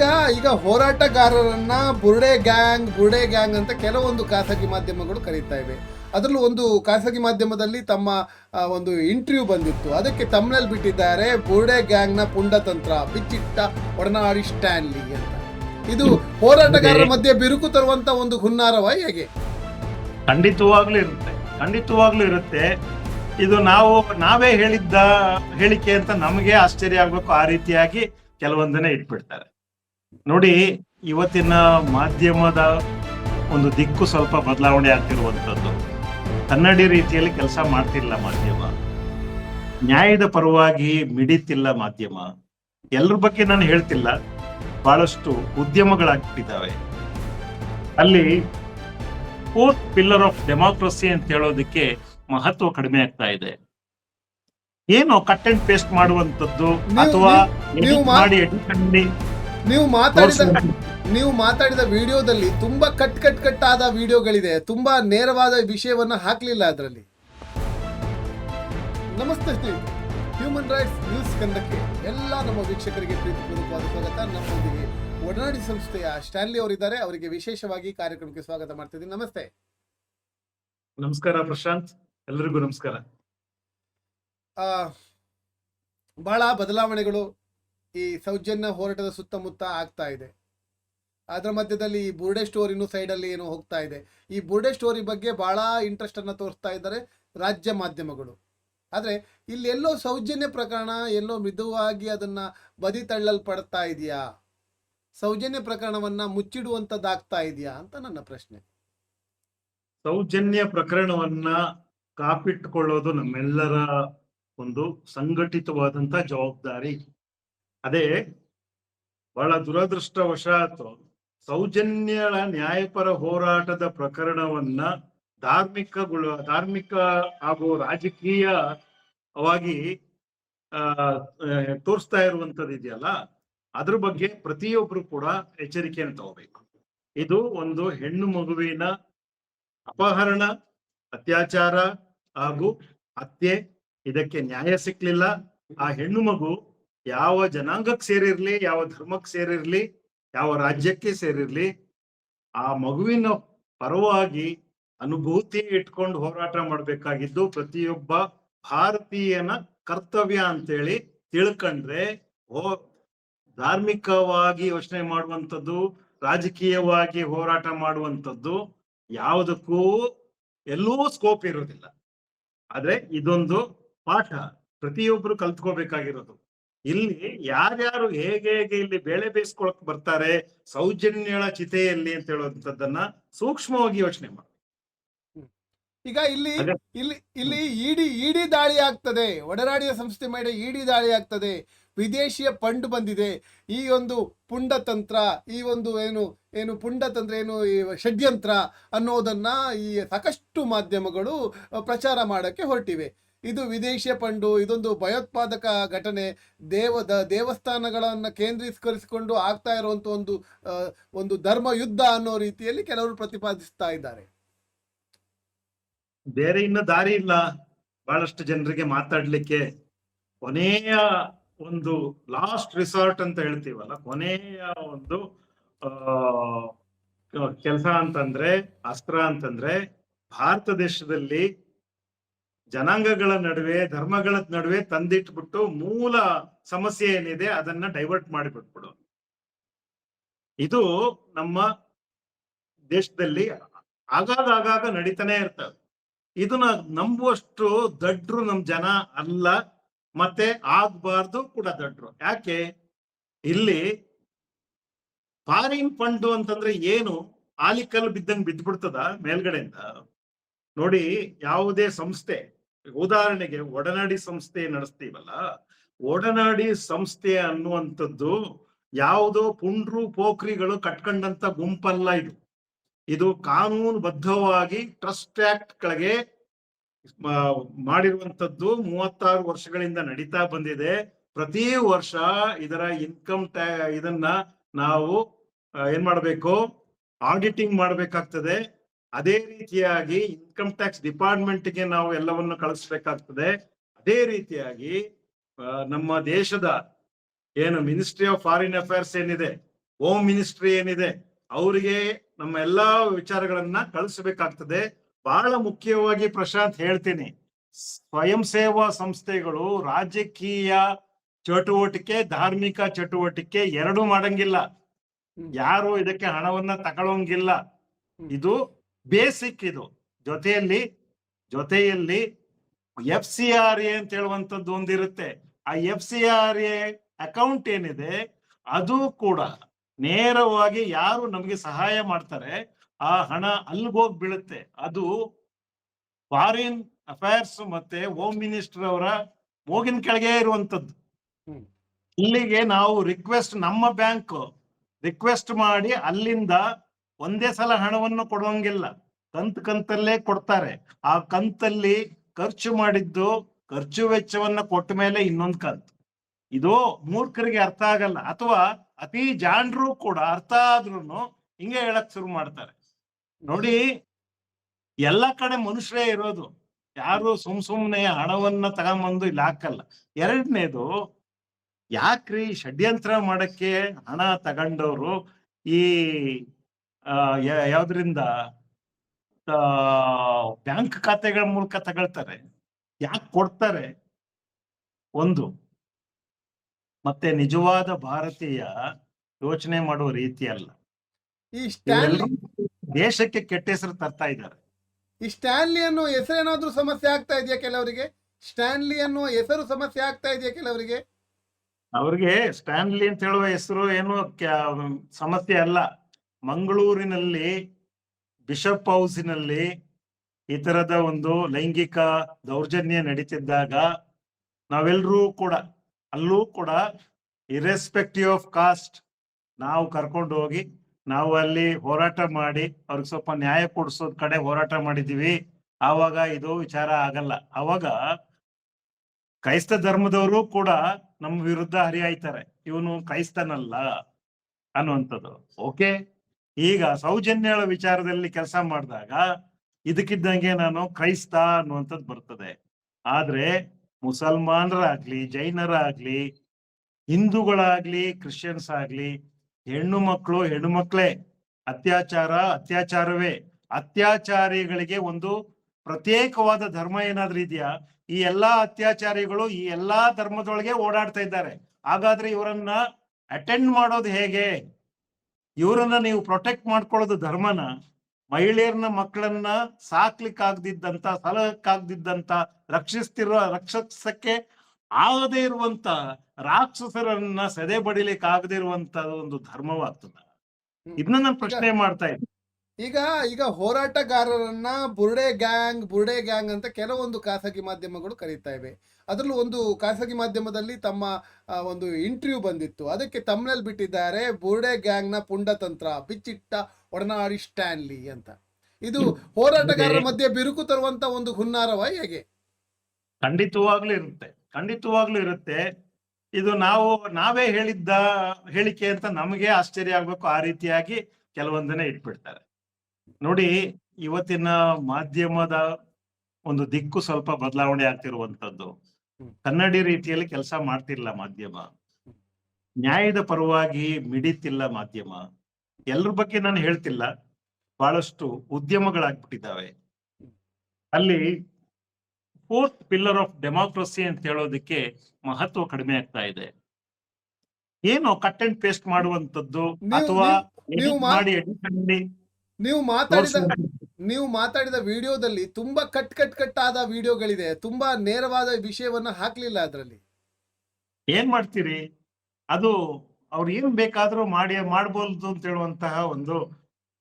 ಈಗ ಈಗ ಹೋರಾಟಗಾರರನ್ನ ಬುರ್ಡೆ gang ಬುರ್ಡೆ gang ಅಂತ ಕೆಲವೊಂದು ಖಾಸಗಿ ಮಾಧ್ಯಮಗಳು ಕರೀತಾ ಇವೆ. ಅದರಲ್ಲೂ ಒಂದು ಖಾಸಗಿ ಮಾಧ್ಯಮದಲ್ಲಿ ತಮ್ಮ ಒಂದು ಇಂಟರ್ವ್ಯೂ ಬಂದಿತ್ತು. ಅದಕ್ಕೆ ತಮ್ಮನಲ್ಲಿ ಬಿಟ್ಟಿದ್ದಾರೆ ಬುರ್ಡೆ ಗ್ಯಾಂಗ್ನ ಪುಂಡತಂತ್ರ ಬಿಚ್ಚಿಟ್ಟ ಒಡನಾಡಿ ಸ್ಟ್ಯಾನ್ಲಿ ಅಂತ. ಇದು ಹೋರಾಟಗಾರರ ಮಧ್ಯೆ ಬಿರುಕು ತರುವಂತ ಒಂದು ಹುನ್ನಾರವ ಹೇಗೆ? ಖಂಡಿತವಾಗ್ಲೂ ಇರುತ್ತೆ. ಖಂಡಿತವಾಗ್ಲೂ ಇರುತ್ತೆ. ಇದು ನಾವು ನಾವೇ ಹೇಳಿದ್ದ ಹೇಳಿಕೆ ಅಂತ ನಮಗೆ ಆಶ್ಚರ್ಯ ಆಗ್ಬೇಕು. ಆ ರೀತಿಯಾಗಿ ಕೆಲವೊಂದನ್ನ ಇಟ್ಬಿಡ್ತಾರೆ. ನೋಡಿ ಇವತ್ತಿನ ಮಾಧ್ಯಮದ ಒಂದು ದಿಕ್ಕು ಸ್ವಲ್ಪ ಬದಲಾವಣೆ ಆಗ್ತಿರುವಂತದ್ದು ಕನ್ನಡಿ ರೀತಿಯಲ್ಲಿ ಕೆಲಸ ಮಾಡ್ತಿಲ್ಲ ಮಾಧ್ಯಮ. ನ್ಯಾಯದ ಪರವಾಗಿ ಮಿಡಿತಿಲ್ಲ ಮಾಧ್ಯಮ. ಎಲ್ಲರ ಬಗ್ಗೆ ನಾನು ಹೇಳ್ತಿಲ್ಲ. ಬಹಳಷ್ಟು ಉದ್ಯಮಗಳಾಗ್ಬಿಟ್ಟಿದ್ದಾವೆ. ಅಲ್ಲಿ ಫೋರ್ತ್ ಪಿಲ್ಲರ್ ಆಫ್ ಡೆಮಾಕ್ರಸಿ ಅಂತ ಹೇಳೋದಕ್ಕೆ ಮಹತ್ವ ಕಡಿಮೆ ಆಗ್ತಾ ಇದೆ. ಏನು ಕಟ್ ಅಂಡ್ ಪೇಸ್ಟ್ ಮಾಡುವಂತದ್ದು ಅಥವಾ ಮಾಡಿ ಎಡಿಟ್ ಮಾಡಿ? ನೀವು ಮಾತಾಡಿದ ನೀವು ಮಾತಾಡಿದ ವಿಡಿಯೋದಲ್ಲಿ ತುಂಬಾ ಕಟ್ ಕಟ್ ಕಟ್ ಆದ ವಿಡಿಯೋಗಳಿದೆ. ತುಂಬಾ ನೇರವಾದ ವಿಷಯವನ್ನ ಹಾಕ್ಲಿಲ್ಲ ಅದರಲ್ಲಿ. ನಮಸ್ತೆ ಸ್ನೇಹಿತರೆ ಹ್ಯೂಮನ್ ರೈಟ್ಸ್ ನ್ಯೂಸ್ ಕಂದಕ್ಕೆ ಎಲ್ಲ ನಮ್ಮ ವೀಕ್ಷಕರಿಗೆ ಪ್ರೀತಿಪೂರ್ವಕವಾದ ಸ್ವಾಗತ. ನಮ್ಮೊಂದಿಗೆ ಒಡನಾಡಿ ಸಂಸ್ಥೆಯ ಸ್ಟ್ಯಾನ್ಲಿ ಅವರಿದ್ದಾರೆ. ಅವರಿಗೆ ವಿಶೇಷವಾಗಿ ಕಾರ್ಯಕ್ರಮಕ್ಕೆ ಸ್ವಾಗತ ಮಾಡ್ತಿದ್ದೀನಿ. ನಮಸ್ತೆ. ನಮಸ್ಕಾರ ಪ್ರಶಾಂತ್. ಎಲ್ಲರಿಗೂ ನಮಸ್ಕಾರ. ಆ, ಬಹಳ ಬದಲಾವಣೆಗಳು ಈ ಸೌಜನ್ಯ ಹೋರಾಟದ ಸುತ್ತಮುತ್ತ ಆಗ್ತಾ ಇದೆ. ಅದರ ಮಧ್ಯದಲ್ಲಿ ಈ ಬುರ್ಡೆ ಸ್ಟೋರಿನೂ ಸೈಡಲ್ಲಿ ಏನೋ ಹೋಗ್ತಾ ಇದೆ. ಈ ಬುರ್ಡೆ ಸ್ಟೋರಿ ಬಗ್ಗೆ ಬಹಳ ಇಂಟ್ರೆಸ್ಟ್ ಅನ್ನ ತೋರಿಸ್ತಾ ಇದ್ದಾರೆ ರಾಜ್ಯ ಮಾಧ್ಯಮಗಳು. ಆದರೆ ಇಲ್ಲಿ ಎಲ್ಲೋ ಸೌಜನ್ಯ ಪ್ರಕರಣ, ಎಲ್ಲೋ ಮಿದುವಾಗಿ ಅದನ್ನ ಬದಿ ತಳ್ಳಲ್ಪಡ್ತಾ ಇದೆಯಾ? ಸೌಜನ್ಯ ಪ್ರಕರಣವನ್ನ ಮುಚ್ಚಿಡುವಂಥದ್ದಾಗ್ತಾ ಇದೆಯಾ ಅಂತ ನನ್ನ ಪ್ರಶ್ನೆ. ಸೌಜನ್ಯ ಪ್ರಕರಣವನ್ನ ಕಾಪಿಟ್ಟುಕೊಳ್ಳೋದು ನಮ್ಮೆಲ್ಲರ ಒಂದು ಸಂಘಟಿತವಾದಂತ ಜವಾಬ್ದಾರಿ. ಅದೇ ಬಹಳ ದುರದೃಷ್ಟವಶಾತ್ ಸೌಜನ್ಯಳ ನ್ಯಾಯಪರ ಹೋರಾಟದ ಪ್ರಕರಣವನ್ನ ಧಾರ್ಮಿಕಗೊಳ ಧಾರ್ಮಿಕ ಹಾಗೂ ರಾಜಕೀಯವಾಗಿ ಆ, ತೋರಿಸ್ತಾ ಇರುವಂತದ್ದು ಇದೆಯಲ್ಲ ಅದ್ರ ಬಗ್ಗೆ ಪ್ರತಿಯೊಬ್ರು ಕೂಡ ಎಚ್ಚರಿಕೆಯನ್ನು ತಗೋಬೇಕು. ಇದು ಒಂದು ಹೆಣ್ಣು ಮಗುವಿನ ಅಪಹರಣ ಅತ್ಯಾಚಾರ ಹಾಗೂ ಹತ್ಯೆ ಇದಕ್ಕೆ ನ್ಯಾಯ ಸಿಕ್ಲಿಲ್ಲ. ಆ ಹೆಣ್ಣು ಮಗು ಯಾವ ಜನಾಂಗಕ್ಕೆ ಸೇರಿರ್ಲಿ, ಯಾವ ಧರ್ಮಕ್ಕೆ ಸೇರಿರ್ಲಿ, ಯಾವ ರಾಜ್ಯಕ್ಕೆ ಸೇರಿರ್ಲಿ, ಆ ಮಗುವಿನ ಪರವಾಗಿ ಅನುಭೂತಿ ಇಟ್ಕೊಂಡು ಹೋರಾಟ ಮಾಡ್ಬೇಕಾಗಿದ್ದು ಪ್ರತಿಯೊಬ್ಬ ಭಾರತೀಯನ ಕರ್ತವ್ಯ ಅಂತೇಳಿ ತಿಳ್ಕಂಡ್ರೆ, ಹೋ, ಧಾರ್ಮಿಕವಾಗಿ ಯೋಚನೆ ಮಾಡುವಂಥದ್ದು, ರಾಜಕೀಯವಾಗಿ ಹೋರಾಟ ಮಾಡುವಂಥದ್ದು ಯಾವುದಕ್ಕೂ ಎಲ್ಲೂ ಸ್ಕೋಪ್ ಇರೋದಿಲ್ಲ ಆದ್ರೆ ಇದೊಂದು ಪಾಠ ಪ್ರತಿಯೊಬ್ರು ಕಲ್ತ್ಕೋಬೇಕಾಗಿರೋದು. ಇಲ್ಲಿ ಯಾರ್ಯಾರು ಹೇಗೆ ಹೇಗೆ ಇಲ್ಲಿ ಬೇಳೆ ಬೇಯಿಸ್ಕೊಳಕ್ ಬರ್ತಾರೆ ಸೌಜನ್ಯಳ ಚಿತೆಯಲ್ಲಿ ಅಂತ ಹೇಳುವಂತದ್ದನ್ನ ಸೂಕ್ಷ್ಮವಾಗಿ ಯೋಚನೆ ಮಾಡಿ ಈಗ ಇಲ್ಲಿ ಇಲ್ಲಿ ಇಲ್ಲಿ ಇಡಿ ಇಡಿ ದಾಳಿ ಆಗ್ತದೆ. ಒಡನಾಡಿಯ ಸಂಸ್ಥೆ ಮೇಲೆ ಇಡಿ ದಾಳಿ ಆಗ್ತದೆ. ವಿದೇಶಿಯ ಫಂಡ್ ಬಂದಿದೆ. ಈ ಒಂದು ಪುಂಡತಂತ್ರ ಈ ಒಂದು ಏನು ಏನು ಪುಂಡತಂತ್ರ ಏನು ಈ ಷಡ್ಯಂತ್ರ ಅನ್ನೋದನ್ನ ಈ ಸಾಕಷ್ಟು ಮಾಧ್ಯಮಗಳು ಪ್ರಚಾರ ಮಾಡಕ್ಕೆ ಹೊರಟಿವೆ. ಇದು ವಿದೇಶಿಯ ಪಂಡು, ಇದೊಂದು ಭಯೋತ್ಪಾದಕ ಘಟನೆ. ದೇವದ ದೇವಸ್ಥಾನಗಳನ್ನು ಕೇಂದ್ರೀಕರಿಸಿಕೊಂಡು ಆಗ್ತಾ ಇರುವಂತ ಒಂದು ಒಂದು ಧರ್ಮ ಯುದ್ಧ ಅನ್ನೋ ರೀತಿಯಲ್ಲಿ ಕೆಲವರು ಪ್ರತಿಪಾದಿಸ್ತಾ ಇದ್ದಾರೆ. ಬೇರೆ ಇನ್ನ ದಾರಿ ಇಲ್ಲ. ಬಹಳಷ್ಟು ಜನರಿಗೆ ಮಾತಾಡ್ಲಿಕ್ಕೆ ಕೊನೆಯ ಒಂದು ಲಾಸ್ಟ್ ರಿಸಾರ್ಟ್ ಅಂತ ಹೇಳ್ತೀವಲ್ಲ, ಕೊನೆಯ ಒಂದು ಕೆಲಸ ಅಂತಂದ್ರೆ, ಅಸ್ತ್ರ ಅಂತಂದ್ರೆ, ಭಾರತ ದೇಶದಲ್ಲಿ ಜನಾಂಗಗಳ ನಡುವೆ, ಧರ್ಮಗಳ ನಡುವೆ ತಂದಿಟ್ಬಿಟ್ಟು ಮೂಲ ಸಮಸ್ಯೆ ಏನಿದೆ ಅದನ್ನ ಡೈವರ್ಟ್ ಮಾಡಿಬಿಟ್ಬಿಡು ಇದು ನಮ್ಮ ದೇಶದಲ್ಲಿ ಆಗಾಗ ಆಗಾಗ ನಡೀತಾನೆ ಇರ್ತವೆ ಇದನ್ನ ನಂಬುವಷ್ಟು ದಡ್ರು ನಮ್ ಜನ ಅಲ್ಲ, ಮತ್ತೆ ಆಗ್ಬಾರ್ದು ಕೂಡ ದಡ್ರು. ಯಾಕೆ? ಇಲ್ಲಿ ಫಾರಿನ್ ಫಂಡ್ ಅಂತಂದ್ರೆ ಏನು? ಆಲಿಕಲ್ ಬಿದ್ದಂಗ್ ಬಿದ್ದ್ಬಿಡ್ತದ ಮೇಲ್ಗಡೆಯಿಂದ? ನೋಡಿ, ಯಾವುದೇ ಸಂಸ್ಥೆ ಉದಾಹರಣೆಗೆ ಒಡನಾಡಿ ಸಂಸ್ಥೆ ನಡೆಸ್ತೀವಲ್ಲ, ಒಡನಾಡಿ ಸಂಸ್ಥೆ ಅನ್ನುವಂಥದ್ದು ಯಾವುದೋ ಪುಂಡ್ರು ಪೋಖ್ರಿಗಳು ಕಟ್ಕೊಂಡಂತ ಗುಂಪಲ್ಲ ಇದು. ಇದು ಕಾನೂನುಬದ್ಧವಾಗಿ ಟ್ರಸ್ಟ್ ಆಕ್ಟ್ ಕೆಳಗೆ ಮಾಡಿರುವಂತದ್ದು ಮೂವತ್ತಾರು ವರ್ಷಗಳಿಂದ ನಡೀತಾ ಬಂದಿದೆ. ಪ್ರತಿ ವರ್ಷ ಇದರ ಇನ್ಕಮ್ ಟ್ಯಾ, ಇದನ್ನ ನಾವು ಏನ್ ಮಾಡ್ಬೇಕು? ಆಡಿಟಿಂಗ್ ಮಾಡ್ಬೇಕಾಗ್ತದೆ. ಅದೇ ರೀತಿಯಾಗಿ ಇನ್ಕಮ್ ಟ್ಯಾಕ್ಸ್ ಡಿಪಾರ್ಟ್ಮೆಂಟ್ಗೆ ನಾವು ಎಲ್ಲವನ್ನು ಕಳಿಸ್ಬೇಕಾಗ್ತದೆ. ಅದೇ ರೀತಿಯಾಗಿ ನಮ್ಮ ದೇಶದ ಏನು ಮಿನಿಸ್ಟ್ರಿ ಆಫ್ ಫಾರಿನ್ ಅಫೇರ್ಸ್ ಏನಿದೆ ಹೋಮ್ ಮಿನಿಸ್ಟ್ರಿ ಏನಿದೆ ಅವರಿಗೆ ನಮ್ಮ ಎಲ್ಲಾ ವಿಚಾರಗಳನ್ನ ಕಳಿಸಬೇಕಾಗ್ತದೆ. ಬಹಳ ಮುಖ್ಯವಾಗಿ ಪ್ರಶಾಂತ್ ಹೇಳ್ತೀನಿ ಸ್ವಯಂ ಸೇವಾ ಸಂಸ್ಥೆಗಳು ರಾಜಕೀಯ ಚಟುವಟಿಕೆ ಧಾರ್ಮಿಕ ಚಟುವಟಿಕೆ ಎರಡೂ ಮಾಡಂಗಿಲ್ಲ. ಯಾರು ಇದಕ್ಕೆ ಹಣವನ್ನ ತಗೊಳ್ಳೋಂಗಿಲ್ಲ ಇದು ಬೇಸಿಕ್ ಇದು ಜೊತೆಯಲ್ಲಿ ಜೊತೆಯಲ್ಲಿ ಎಫ್ ಸಿ ಆರ್ ಎ ಅಂತ ಹೇಳುವಂತದ್ದು ಒಂದಿರುತ್ತೆ. ಆ F C R A account ಏನಿದೆ ಅದು ಕೂಡ ನೇರವಾಗಿ ಯಾರು ನಮಗೆ ಸಹಾಯ ಮಾಡ್ತಾರೆ ಆ ಹಣ ಅಲ್ಲಿಗೋಗಿ ಬೀಳುತ್ತೆ. ಅದು ಫಾರಿನ್ ಅಫೇರ್ಸ್ ಮತ್ತೆ ಹೋಮ್ ಮಿನಿಸ್ಟರ್ ಅವರ ಮೂಗಿನ ಕೆಳಗೆ ಇರುವಂತದ್ದು ಇಲ್ಲಿಗೆ ನಾವು ರಿಕ್ವೆಸ್ಟ್ ನಮ್ಮ ಬ್ಯಾಂಕ್ ರಿಕ್ವೆಸ್ಟ್ ಮಾಡಿ ಅಲ್ಲಿಂದ ಒಂದೇ ಸಲ ಹಣವನ್ನು ಕೊಡುವಂಗಿಲ್ಲ. ಕಂತ್ ಕಂತಲ್ಲೇ ಕೊಡ್ತಾರೆ. ಆ ಕಂತಲ್ಲಿ ಖರ್ಚು ಮಾಡಿದ್ದು ಖರ್ಚು ವೆಚ್ಚವನ್ನ ಕೊಟ್ಟ ಮೇಲೆ ಇನ್ನೊಂದ್ ಕಂತು. ಇದು ಮೂರ್ಖರಿಗೆ ಅರ್ಥ ಆಗಲ್ಲ. ಅಥವಾ ಅತಿ ಜಾಣರು ಕೂಡ ಅರ್ಥ ಆದ್ರೂನು ಹಿಂಗೆ ಹೇಳಕ್ ಶುರು ಮಾಡ್ತಾರೆ. ನೋಡಿ, ಎಲ್ಲ ಕಡೆ ಮನುಷ್ಯರೇ ಇರೋದು. ಯಾರು ಸುಮ್ ಸುಮ್ನೆ ಹಣವನ್ನ ತಗೊಂಬಂದು ಇಲ್ಲಿ ಹಾಕಲ್ಲ. ಎರಡನೇದು, ಯಾಕ್ರಿ ಷಡ್ಯಂತ್ರ ಮಾಡಕ್ಕೆ ಹಣ ತಗೊಂಡವ್ರು ಈ ಯಾವ್ದ್ರಿಂದ? ಬ್ಯಾಂಕ್ ಖಾತೆಗಳ ಮೂಲಕ ತಗೊಳ್ತಾರೆ. ಯಾಕೆ ಕೊಡ್ತಾರೆ? ಒಂದು ಮತ್ತೆ ನಿಜವಾದ ಭಾರತೀಯ ಯೋಚನೆ ಮಾಡುವ ರೀತಿ ಅಲ್ಲ. ಈ ಸ್ಟ್ಯಾನ್ಲಿ ದೇಶಕ್ಕೆ ಕೆಟ್ಟ ಹೆಸರು ತರ್ತಾ ಇದ್ದಾರೆ. ಈ ಸ್ಟ್ಯಾನ್ಲಿ ಅನ್ನೋ ಹೆಸರೇನಾದ್ರೂ ಸಮಸ್ಯೆ ಆಗ್ತಾ ಇದೆಯಾ ಕೆಲವರಿಗೆ? ಸ್ಟ್ಯಾನ್ಲಿ ಅನ್ನೋ ಹೆಸರು ಸಮಸ್ಯೆ ಆಗ್ತಾ ಇದೆಯಾ ಕೆಲವರಿಗೆ? ಅವ್ರಿಗೆ ಸ್ಟ್ಯಾನ್ಲಿ ಅಂತ ಹೇಳುವ ಹೆಸರು ಏನು ಸಮಸ್ಯೆ ಅಲ್ಲ. ಮಂಗಳೂರಿನಲ್ಲಿ ಬಿಷಪ್ ಹೌಸಿನಲ್ಲಿ ಈ ತರದ ಒಂದು ಲೈಂಗಿಕ ದೌರ್ಜನ್ಯ ನಡೀತಿದ್ದಾಗ ನಾವೆಲ್ಲರೂ ಕೂಡ, ಅಲ್ಲೂ ಕೂಡ ಇರೆಸ್ಪೆಕ್ಟಿವ್ ಆಫ್ ಕಾಸ್ಟ್ ನಾವು ಕರ್ಕೊಂಡು ಹೋಗಿ, ನಾವು ಅಲ್ಲಿ ಹೋರಾಟ ಮಾಡಿ, ಅವ್ರಿಗೆ ಸ್ವಲ್ಪ ನ್ಯಾಯ ಕೊಡಿಸೋದ್ ಕಡೆ ಹೋರಾಟ ಮಾಡಿದೀವಿ ಆವಾಗ ಇದು ವಿಚಾರ ಆಗಲ್ಲ. ಅವಾಗ ಕ್ರೈಸ್ತ ಧರ್ಮದವರು ಕೂಡ ನಮ್ಮ ವಿರುದ್ಧ ಹರಿಯಾಯ್ತಾರೆ. ಇವನು ಕ್ರೈಸ್ತನಲ್ಲ ಅನ್ನುವಂಥದ್ದು. ಓಕೆ ಈಗ ಸೌಜನ್ಯಗಳ ವಿಚಾರದಲ್ಲಿ ಕೆಲಸ ಮಾಡಿದಾಗ ಇದಕ್ಕಿದ್ದಂಗೆ ನಾನು ಕ್ರೈಸ್ತ ಅನ್ನುವಂಥದ್ದು ಬರ್ತದೆ. ಆದ್ರೆ ಮುಸಲ್ಮಾನರಾಗ್ಲಿ, ಜೈನರಾಗ್ಲಿ, ಹಿಂದೂಗಳಾಗ್ಲಿ, ಕ್ರಿಶ್ಚಿಯನ್ಸ್ ಆಗ್ಲಿ, ಹೆಣ್ಣು ಮಕ್ಕಳು ಹೆಣ್ಣು ಮಕ್ಕಳೇ ಅತ್ಯಾಚಾರ ಅತ್ಯಾಚಾರವೇ, ಅತ್ಯಾಚಾರಿಗಳಿಗೆ ಒಂದು ಪ್ರತ್ಯೇಕವಾದ ಧರ್ಮ ಏನಾದ್ರೂ ಇದೆಯಾ? ಈ ಎಲ್ಲಾ ಅತ್ಯಾಚಾರಿಗಳು ಈ ಎಲ್ಲಾ ಧರ್ಮದೊಳಗೆ ಓಡಾಡ್ತಾ ಇದ್ದಾರೆ. ಹಾಗಾದ್ರೆ ಇವರನ್ನ ಅಟೆಂಡ್ ಮಾಡೋದು ಹೇಗೆ? ಇವರನ್ನ ನೀವು ಪ್ರೊಟೆಕ್ಟ್ ಮಾಡ್ಕೊಳ್ಳೋದು ಧರ್ಮನ. ಮಹಿಳೆಯರನ್ನ ಮಕ್ಕಳನ್ನ ಸಾಕ್ಲಿಕ್ಕಾಗ್ದಿದ್ದಂತ ಸಲಹಕ್ಕಾಗ್ದಿದ್ದಂತ ರಕ್ಷಿಸ್ತಿರೋ ರಕ್ಷಿಸಕ್ಕೆ ಆಗದೇ ಇರುವಂತ ರಾಕ್ಷಸರನ್ನ ಸೆದೆ ಬಡಿಲಿಕ್ಕೆ ಆಗದೇ ಇರುವಂತ ಒಂದು ಧರ್ಮವಾಗ್ತದ. ಇದನ್ನ ನಾನು ಪ್ರಶ್ನೆ ಮಾಡ್ತಾ ಇದ್ದೆ. ಈಗ ಈಗ ಹೋರಾಟಗಾರರನ್ನ ಬುರ್ಡೆ ಗ್ಯಾಂಗ್ ಬುರ್ಡೆ ಗ್ಯಾಂಗ್ ಅಂತ ಕೆಲವೊಂದು ಖಾಸಗಿ ಮಾಧ್ಯಮಗಳು ಕರೀತಾ ಇವೆ. ಅದರಲ್ಲೂ ಒಂದು ಖಾಸಗಿ ಮಾಧ್ಯಮದಲ್ಲಿ ತಮ್ಮ ಒಂದು ಇಂಟರ್ವ್ಯೂ ಬಂದಿತ್ತು. ಅದಕ್ಕೆ ತಮ್ಮನಲ್ಲಿ ಬಿಟ್ಟಿದ್ದಾರೆ ಬುರ್ಡೆ ಗ್ಯಾಂಗ್ನ ಪುಂಡತಂತ್ರ ಬಿಚ್ಚಿಟ್ಟ ಒಡನಾಡಿ ಸ್ಟ್ಯಾನ್ಲಿ ಅಂತ. ಇದು ಹೋರಾಟಗಾರರ ಮಧ್ಯೆ ಬಿರುಕು ತರುವಂತ ಒಂದು ಹುನ್ನಾರವ ಹೇಗೆ? ಖಂಡಿತವಾಗ್ಲೂ ಇರುತ್ತೆ. ಖಂಡಿತವಾಗ್ಲೂ ಇರುತ್ತೆ. ಇದು ನಾವು ನಾವೇ ಹೇಳಿದ್ದ ಹೇಳಿಕೆ ಅಂತ ನಮಗೆ ಆಶ್ಚರ್ಯ ಆಗ್ಬೇಕು. ಆ ರೀತಿಯಾಗಿ ಕೆಲವೊಂದನ್ನೇ ಇಟ್ಬಿಡ್ತಾರೆ. ನೋಡಿ ಇವತ್ತಿನ ಮಾಧ್ಯಮದ ಒಂದು ದಿಕ್ಕು ಸ್ವಲ್ಪ ಬದಲಾವಣೆ ಆಗ್ತಿರುವಂತದ್ದು. ಕನ್ನಡಿ ರೀತಿಯಲ್ಲಿ ಕೆಲಸ ಮಾಡ್ತಿಲ್ಲ ಮಾಧ್ಯಮ. ನ್ಯಾಯದ ಪರವಾಗಿ ಮಿಡಿತಿಲ್ಲ ಮಾಧ್ಯಮ. ಎಲ್ರ ಬಗ್ಗೆ ನಾನು ಹೇಳ್ತಿಲ್ಲ. ಬಹಳಷ್ಟು ಉದ್ಯಮಗಳಾಗ್ಬಿಟ್ಟಿದ್ದಾವೆ. ಅಲ್ಲಿ ಫೋರ್ತ್ ಪಿಲ್ಲರ್ ಆಫ್ ಡೆಮಾಕ್ರಸಿ ಅಂತ ಹೇಳೋದಕ್ಕೆ ಮಹತ್ವ ಕಡಿಮೆ ಆಗ್ತಾ ಇದೆ. ಏನು ಕಟ್ ಅಂಡ್ ಪೇಸ್ಟ್ ಮಾಡುವಂತದ್ದು ಅಥವಾ ಮಾಡಿ ಎಡಿಟ್ ಮಾಡಿ. ನೀವು ಮಾತಾಡಿದ ನೀವು ಮಾತಾಡಿದ ವಿಡಿಯೋದಲ್ಲಿ ತುಂಬಾ ಕಟ್ ಕಟ್ ಕಟ್ ಆದ ವಿಡಿಯೋಗಳಿದೆ. ತುಂಬಾ ನೇರವಾದ ವಿಷಯವನ್ನ ಹಾಕ್ಲಿಲ್ಲ ಅದರಲ್ಲಿ. ಏನ್ ಮಾಡ್ತೀರಿ? ಅದು ಅವ್ರು ಏನ್ ಬೇಕಾದ್ರೂ ಮಾಡಿ ಮಾಡಬಹುದು ಅಂತ ಹೇಳುವಂತಹ ಒಂದು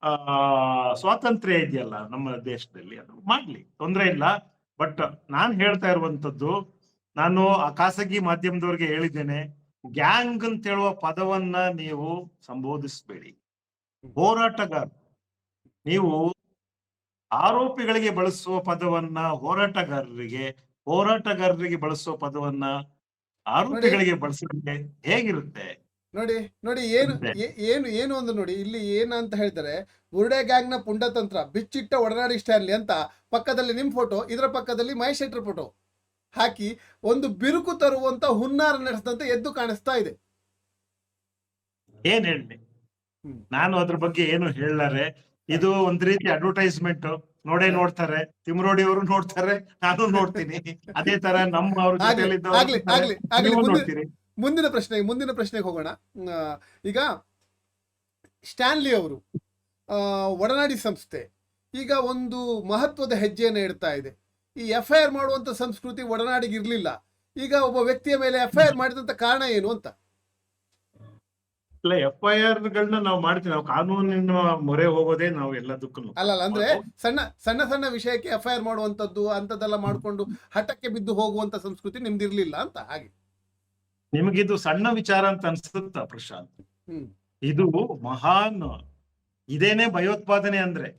ಆ ಸ್ವಾತಂತ್ರ್ಯ ಇದೆಯಲ್ಲ ನಮ್ಮ ದೇಶದಲ್ಲಿ. ಅದು ಮಾಡ್ಲಿ ತೊಂದ್ರೆ ಇಲ್ಲ. ಬಟ್ ನಾನ್ ಹೇಳ್ತಾ ಇರುವಂತದ್ದು ನಾನು ಆ ಖಾಸಗಿ ಮಾಧ್ಯಮದವ್ರಿಗೆ ಹೇಳಿದ್ದೇನೆ ಗ್ಯಾಂಗ್ ಅಂತ ಹೇಳುವ ಪದವನ್ನ ನೀವು ಸಂಬೋಧಿಸಬೇಡಿ. ಹೋರಾಟಗಾರ ನೀವು ಆರೋಪಿಗಳಿಗೆ ಬಳಸುವ ಪದವನ್ನ ಹೋರಾಟಗಾರರಿಗೆ ಹೋರಾಟಗಾರರಿಗೆ ಬಳಸುವ ಪದವನ್ನ ಆರೋಪಿಗಳಿಗೆ ಬಳಸಿದ್ರೆ ಹೇಗಿರುತ್ತೆ? ನೋಡಿ ನೋಡಿ ಏನು ಏನು ಏನು ಒಂದು ನೋಡಿ ಇಲ್ಲಿ ಏನಂತ ಹೇಳ್ತಾರೆ ಬುರ್ಡೆ ಗ್ಯಾಂಗ್ನ ಪುಂಡತಂತ್ರ ಬಿಚ್ಚಿಟ್ಟ ಒಡನಾಡಿ ಸ್ಟ್ಯಾನ್ಲಿ ಅಂತ ಪಕ್ಕದಲ್ಲಿ ನಿಮ್ ಫೋಟೋ ಇದರ ಪಕ್ಕದಲ್ಲಿ ಮಹೇಶ್ ಶೆಟ್ಟರ್ ಫೋಟೋ ಹಾಕಿ ಒಂದು ಬಿರುಕು ತರುವಂತ ಹುನ್ನಾರ ನಡೆಸಿದಂತೆ ಎದ್ದು ಕಾಣಿಸ್ತಾ ಇದೆ. ಏನ್ ಹೇಳಿ ನಾನು ಅದ್ರ ಬಗ್ಗೆ ಏನು ಹೇಳಲಾರೆ? ಇದು ಒಂದ್ ರೀತಿ ಅಡ್ವರ್ಟೈಸ್ಮೆಂಟ್ ನೋಡೇ ನೋಡ್ತಾರೆ. ತಿಮ್ರೋಡಿ ಅವರು ನೋಡ್ತಾರೆ. ನಾನು ನೋಡ್ತೀನಿ. ಅದೇ ತರ ನಮ್ಮ ಅವ್ರ ಮುಂದಿನ ಪ್ರಶ್ನೆಗೆ ಮುಂದಿನ ಪ್ರಶ್ನೆ ಮುಂದಿನ ಪ್ರಶ್ನೆಗೆ ಹೋಗೋಣ. ಈಗ ಸ್ಟ್ಯಾನ್ಲಿ ಅವರು ಒಡನಾಡಿ ಸಂಸ್ಥೆ. ಈಗ ಒಂದು ಮಹತ್ವದ ಹೆಜ್ಜೆಯನ್ನು ಇಡ್ತಾ ಇದೆ. ಈ ಎಫ್ ಐ ಆರ್ ಮಾಡುವಂತ ಸಂಸ್ಕೃತಿ ಒಡನಾಡಿಗೆ ಇರ್ಲಿಲ್ಲ ಈಗ ಒಬ್ಬ ವ್ಯಕ್ತಿಯ ಮೇಲೆ ಎಫ್ ಐ ಆರ್ ಮಾಡಿದಂತ ಕಾರಣ ಏನು ಅಂತ? ಇಲ್ಲ ಎಫ್ ಐ ಆರ್ ಗಳನ್ನ ನಾವು ಮಾಡ್ತೀವಿ. ನಾವು ಕಾನೂನಿನ ಮೊರೆ ಹೋಗೋದೇ ನಾವು ಎಲ್ಲದಕ್ಕೂ. ಅಲ್ಲ ಅಂದ್ರೆ ಸಣ್ಣ ಸಣ್ಣ ಸಣ್ಣ ವಿಷಯಕ್ಕೆ ಎಫ್ ಐ ಆರ್ ಮಾಡುವಂತದ್ದು ಅಂತದೆಲ್ಲ ಮಾಡ್ಕೊಂಡು ಹಠಕ್ಕೆ ಬಿದ್ದು ಹೋಗುವಂತ ಸಂಸ್ಕೃತಿ ನಿಮ್ದಿರ್ಲಿಲ್ಲ ಅಂತ ಹಾಗೆ? ನಿಮಗಿದು ಸಣ್ಣ ವಿಚಾರ ಅಂತ ಅನ್ಸುತ್ತ ಪ್ರಶಾಂತ್? ಹ್ಮ್. ಇದು ಮಹಾನ್ ಇದೇನೆ ಭಯೋತ್ಪಾದನೆ ಅಂದ್ರೆ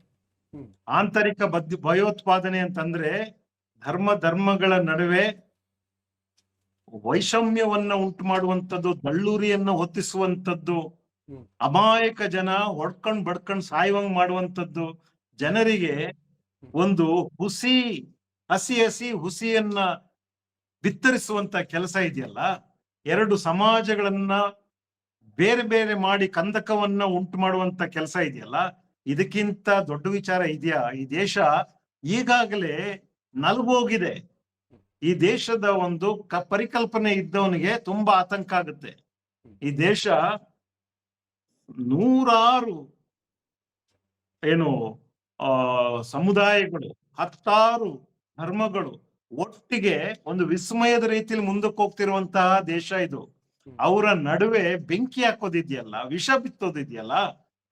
ಆಂತರಿಕ ಬದ್ ಭಯೋತ್ಪಾದನೆ ಅಂತಂದ್ರೆ ಧರ್ಮ ಧರ್ಮಗಳ ನಡುವೆ ವೈಷಮ್ಯವನ್ನ ಉಂಟು ಮಾಡುವಂತದ್ದು ದಳ್ಳೂರಿಯನ್ನ ಹೊತ್ತಿಸುವಂತದ್ದು ಅಮಾಯಕ ಜನ ಹೊಡ್ಕೊಂಡ್ ಬಡ್ಕೊಂಡ್ ಸಾಯುವಂಗ್ ಮಾಡುವಂತದ್ದು ಜನರಿಗೆ ಒಂದು ಹುಸಿ ಹಸಿ ಹಸಿ ಹುಸಿಯನ್ನ ಬಿತ್ತರಿಸುವಂತ ಕೆಲಸ ಇದೆಯಲ್ಲ ಎರಡು ಸಮಾಜಗಳನ್ನ ಬೇರೆ ಬೇರೆ ಮಾಡಿ ಕಂದಕವನ್ನ ಉಂಟು ಮಾಡುವಂತ ಕೆಲಸ ಇದೆಯಲ್ಲ ಇದಕ್ಕಿಂತ ದೊಡ್ಡ ವಿಚಾರ ಇದೆಯಾ? ಈ ದೇಶ ಈಗಾಗಲೇ ನಲ್ಗೋಗಿದೆ ಈ ದೇಶದ ಒಂದು ಕ ಪರಿಕಲ್ಪನೆ ಇದ್ದವನಿಗೆ ತುಂಬಾ ಆತಂಕ ಆಗುತ್ತೆ. ಈ ದೇಶ ನೂರಾರು ಏನು ಆ ಸಮುದಾಯಗಳು ಹತ್ತಾರು ಧರ್ಮಗಳು ಒಟ್ಟಿಗೆ ಒಂದು ವಿಸ್ಮಯದ ರೀತಿಯಲ್ಲಿ ಮುಂದಕ್ಕೆ ಹೋಗ್ತಿರುವಂತಹ ದೇಶ ಇದು. ಅವರ ನಡುವೆ ಬೆಂಕಿ ಹಾಕೋದಿದೆಯಲ್ಲ ವಿಷ ಬಿತ್ತೋದಿದೆಯಲ್ಲ